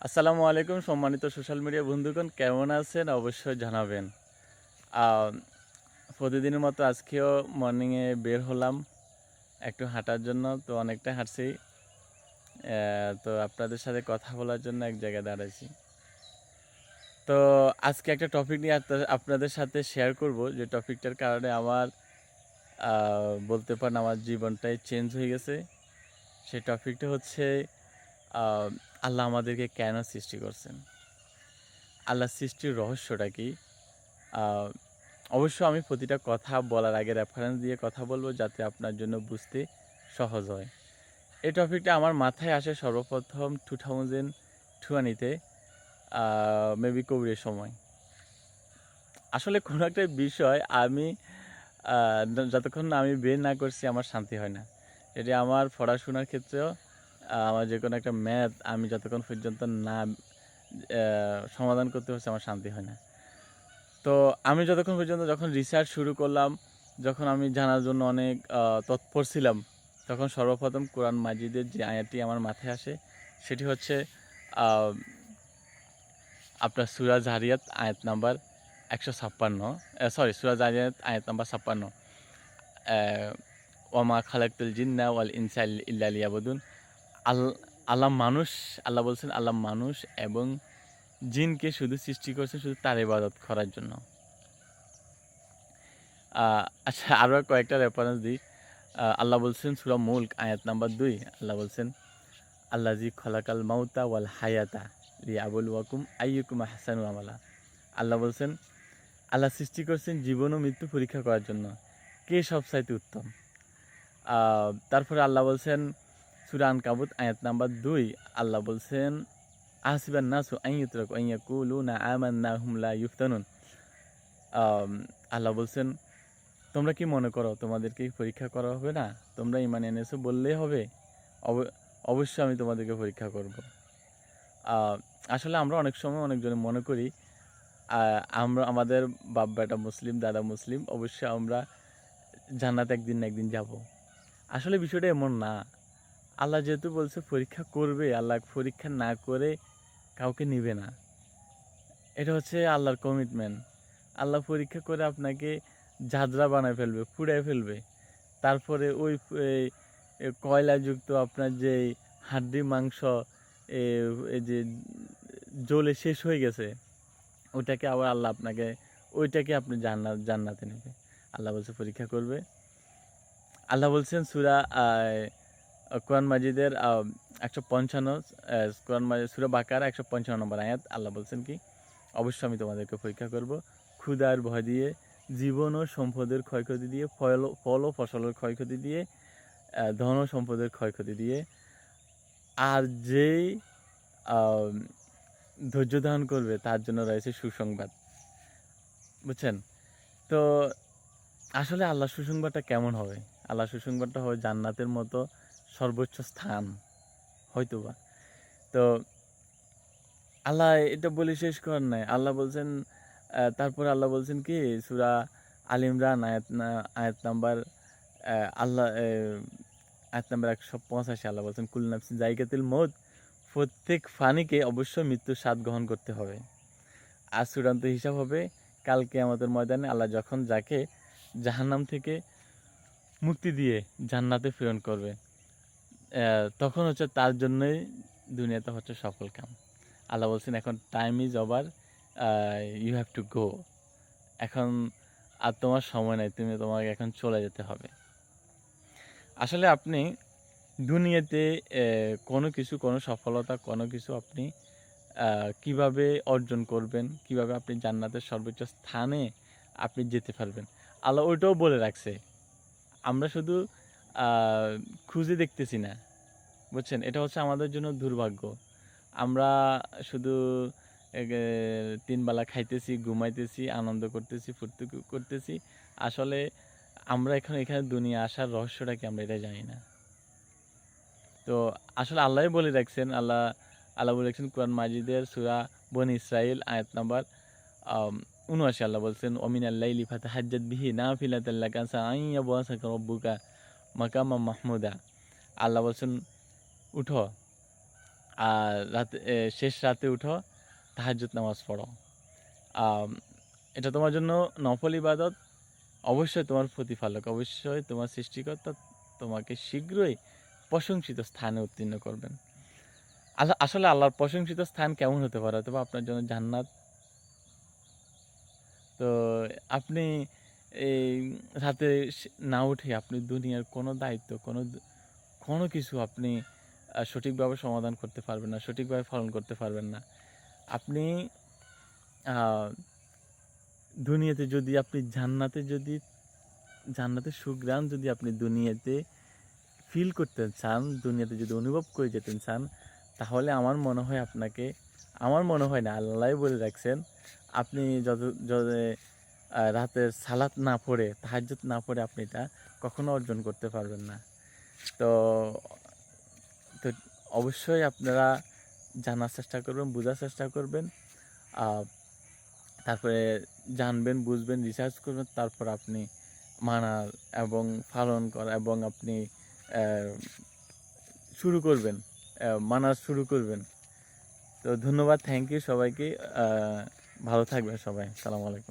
আসসালামু আলাইকুম, সম্মানিত সোশ্যাল মিডিয়া বন্ধুগণ, কেমন আছেন? অবশ্যই জানাবেন। প্রতিদিনের মতো আজকেও মর্নিংয়ে বের হলাম, একটু হাঁটার জন্য, তো অনেকটা হাঁটছি। তো আপনাদের সাথে কথা বলার জন্য এক জায়গায় দাঁড়াইছি। তো আজকে একটা টপিক নিয়ে আপনাদের- সাথে শেয়ার করব। যে টপিকটার কারণে আমার বলতে পারেন আমার জীবনটাই চেঞ্জ হয়ে গেছে। সেই টপিকটা হচ্ছে আল্লাহ আমাদেরকে কেন সৃষ্টি করছেন? আল্লাহ সৃষ্টির রহস্যটা কি? অবশ্য আমি প্রতিটা কথা বলার আগে রেফারেন্স দিয়ে কথা বলব যাতে আপনার জন্য বুঝতে সহজ হয়। এই টপিকটা আমার মাথায় আসে সর্বপ্রথম টু থাউজেন্ড টুয়ানিতে মেবি কোভিডের সময়। আসলে কোনো একটা বিষয় আমি যতক্ষণ আমি বের না করছি আমার শান্তি হয় না। এটি আমার পড়াশোনার ক্ষেত্রেও আমার যে কোনো একটা ম্যাথ আমি যতক্ষণ পর্যন্ত না সমাধান করতে হচ্ছে আমার শান্তি হয় না। তো আমি যতক্ষণ পর্যন্ত যখন রিসার্চ শুরু করলাম, যখন আমি জানার জন্য অনেক তৎপর ছিলাম, তখন সর্বপ্রথম কোরআন মাজিদের যে আয়াতটি আমার মাথায় আসে, সেটি হচ্ছে আপনার সুরাজ হারিয়াত আয়াত নাম্বার একশো ছাপ্পান্ন সরি সুরাজ হারিয়াত আয়াত নাম্বার ছাপ্পান্ন। ওমা খালাকুল জিন্না ওয়াল ইনসা ইল্লা লিয়াবুদুন। আল আল্লাহ মানুষ, আল্লাহ বলছেন আল্লাহ মানুষ এবং জিনকে শুধু সৃষ্টি করছেন শুধু তার ইবাদত করার জন্য। আচ্ছা আরও কয়েকটা রেফারেন্স দিই। আল্লাহ বলছেন সুরা মুল্ক, আয়াত নাম্বার দুই। আল্লাহ বলছেন আল্লাহ জি খলাকাল মাউতা ওয়াল হায়াতা লি আবুল ওয়াকুম আইয়ুকুম হাসানু আমালা। আল্লাহ বলছেন, আল্লাহ সৃষ্টি করছেন জীবন ও মৃত্যু পরীক্ষা করার জন্য। কে সব চাইতে উত্তম তারপরে আল্লাহ বলছেন সুরান কাবুত আয়াত নাম্বার দুই, আল্লাহ বলছেন আসিবান নাসু আইয়ুতরক আইয়াকুলু না আমান না হুমলা ইউফতানুন। আল্লাহ বলছেন, তোমরা কি মনে করো তোমাদেরকে পরীক্ষা করা হবে না? তোমরা ইমান এনেছো বললেই হবে। অব- অবশ্যই আমি তোমাদেরকে পরীক্ষা করব। আসলে আমরা অনেক সময় অনেকজনে মনে করি আমরা, আমাদের বাপ বেটা মুসলিম, দাদা মুসলিম, অবশ্যই আমরা জান্নাত একদিন না একদিন যাব। আসলে বিষয়টা এমন না। আল্লাহ যেহেতু বলছে পরীক্ষা করবে, আল্লাহ পরীক্ষা না করে কাউকে নিবে না। এটা হচ্ছে আল্লাহর কমিটমেন্ট আল্লাহ পরীক্ষা করে আপনাকে ঝাঁঝরা বানায় ফেলবে, পুড়ায় ফেলবে। তারপরে ওই কয়লাযুক্ত আপনার যে হাড্ডি, মাংস যে জ্বলে শেষ হয়ে গেছে, ওইটাকে আবার আল্লাহ আপনাকে, ওইটাকে আপনি জান্নাত, জান্নাতে নেবে। আল্লাহ বলছে পরীক্ষা করবে। আল্লাহ বলছেন সুরা কোরআন মাজিদের একশো পঞ্চান্ন কোরআন মাজিদ, সুরা বাকার একশো পঞ্চান্ন নম্বর আয়াত আল্লাহ বলছেন কি, অবশ্যই আমি তোমাদেরকে পরীক্ষা করব। ক্ষুধার ভয় দিয়ে, জীবন ও সম্পদের ক্ষয়ক্ষতি দিয়ে, ফল ফল ও ফসলের ক্ষয়ক্ষতি দিয়ে ধন ও সম্পদের ক্ষয়ক্ষতি দিয়ে, আর যেই ধৈর্য ধারণ করবে তার জন্য রয়েছে সুসংবাদ। বুঝছেন? তো আসলে আল্লাহ সুসংবাদটা কেমন হবে? আল্লাহ সুসংবাদটা হবে জান্নাতের মতো সর্বোচ্চ স্থান, হয়তোবা। তো আল্লাহ এটা বলে শেষ করেন নাই। আল্লাহ বলছেন তারপর আল্লাহ বলছেন কি, সুরা আল ইমরান আয়াত আয়াত নাম্বার আল্লাহ আয়াত নাম্বার একশো পঁচাশি আল্লাহ বলছেন কুলনাফসি জায়গাতিল মৌত, প্রত্যেক ফানিকে অবশ্যই মৃত্যুর স্বাদ গ্রহণ করতে হবে। আর চূড়ান্ত হিসাব হবে কালকে আমাদের ময়দানে আল্লাহ যখন যাকে জাহান্নাম থেকে মুক্তি দিয়ে জান্নাতে প্রেরণ করবে। তখন হচ্ছে তার জন্যই দুনিয়াতে হচ্ছে সফল কাম। আল্লাহ বলছেন, এখন time is over you have to go এখন আর তোমার সময় নাই, তুমি তোমাকে এখন চলে যেতে হবে। আসলে আপনি দুনিয়াতে কোনো কিছু, কোনো সফলতা, কোনো কিছু আপনি কীভাবে অর্জন করবেন, কীভাবে আপনি জান্নাতের সর্বোচ্চ স্থানে আপনি যেতে পারবেন, আল্লাহ ওইটাও বলে রাখছে। আমরা শুধু খুঁজে দেখতেছি না। বুঝছেন? এটা হচ্ছে আমাদের জন্য দুর্ভাগ্য। আমরা শুধু এ, তিন বেলা খাইতেছি ঘুমাইতেছি আনন্দ করতেছি ফুর্তি করতেছি। আসলে আমরা এখন এখানে দুনিয়া আসার রহস্যটা কি আমরা এটা জানি না। তো আসলে আল্লাহ বলে রাখছেন আল্লাহ আল্লাহ বলে রাখছেন কোরআন মাজিদের সুরা বন ইসরাইল আয়াত নাম্বার উনআশি। আল্লাহ বলছেন অমিন আল্লাহ লিফাতে হাজ্জাত বিহি না ফিলাতাল্লাহ কাসা আইয়া বসাকা রব্বুকা মাকামা মাহমুদা। আল্লাহ বলছেন, উঠো। আর রাতে শেষ রাতে উঠো, তাহাজ্জুদ নামাজ পড়ো। এটা তোমার জন্য নফল ইবাদত। অবশ্যই তোমার প্রতিফালক অবশ্যই তোমার সৃষ্টিকর্তা তোমাকে শীঘ্রই প্রশংসিত স্থানে উত্তীর্ণ করবেন। আস- আসলে আল্লাহর প্রশংসিত স্থান কেমন হতে পারে? অথবা আপনার জন্য জান্নাত? তো আপনি এই রাতে সে- না উঠে আপনি দুনিয়ার কোনো দায়িত্ব, কোনো কোনো কিছু আপনি সঠিকভাবে সমাধান করতে পারবেন না, সঠিকভাবে পালন করতে পারবেন না। আপনি দুনিয়াতে যদি আপনি জান্নাতে যদি, জান্নাতের সুগ্রাম যদি আপনি দুনিয়াতে ফিল করতে চান, দুনিয়াতে যদি অনুভব করে যেতে চান, তাহলে আমার মনে হয় আপনাকে, আমার মনে হয় না আল্লাহ বলে রাখছেন, আপনি যত রাতের সালাত না পড়ে তাহাজ্জুদ না পড়ে আপনি এটা কখনো অর্জন করতে পারবেন না। তো তো অবশ্যই আপনারা জানার চেষ্টা করবেন বোঝার চেষ্টা করবেন তারপরে জানবেন বুঝবেন রিসার্চ করবেন তারপর আপনি মানার এবং পালন করা এবং আপনি শুরু করবেন আহ, মানা শুরু করবেন। তো ধন্যবাদ থ্যাংক ইউ সবাইকে ভালো থাকবেন সবাই সালাম আলাইকুম।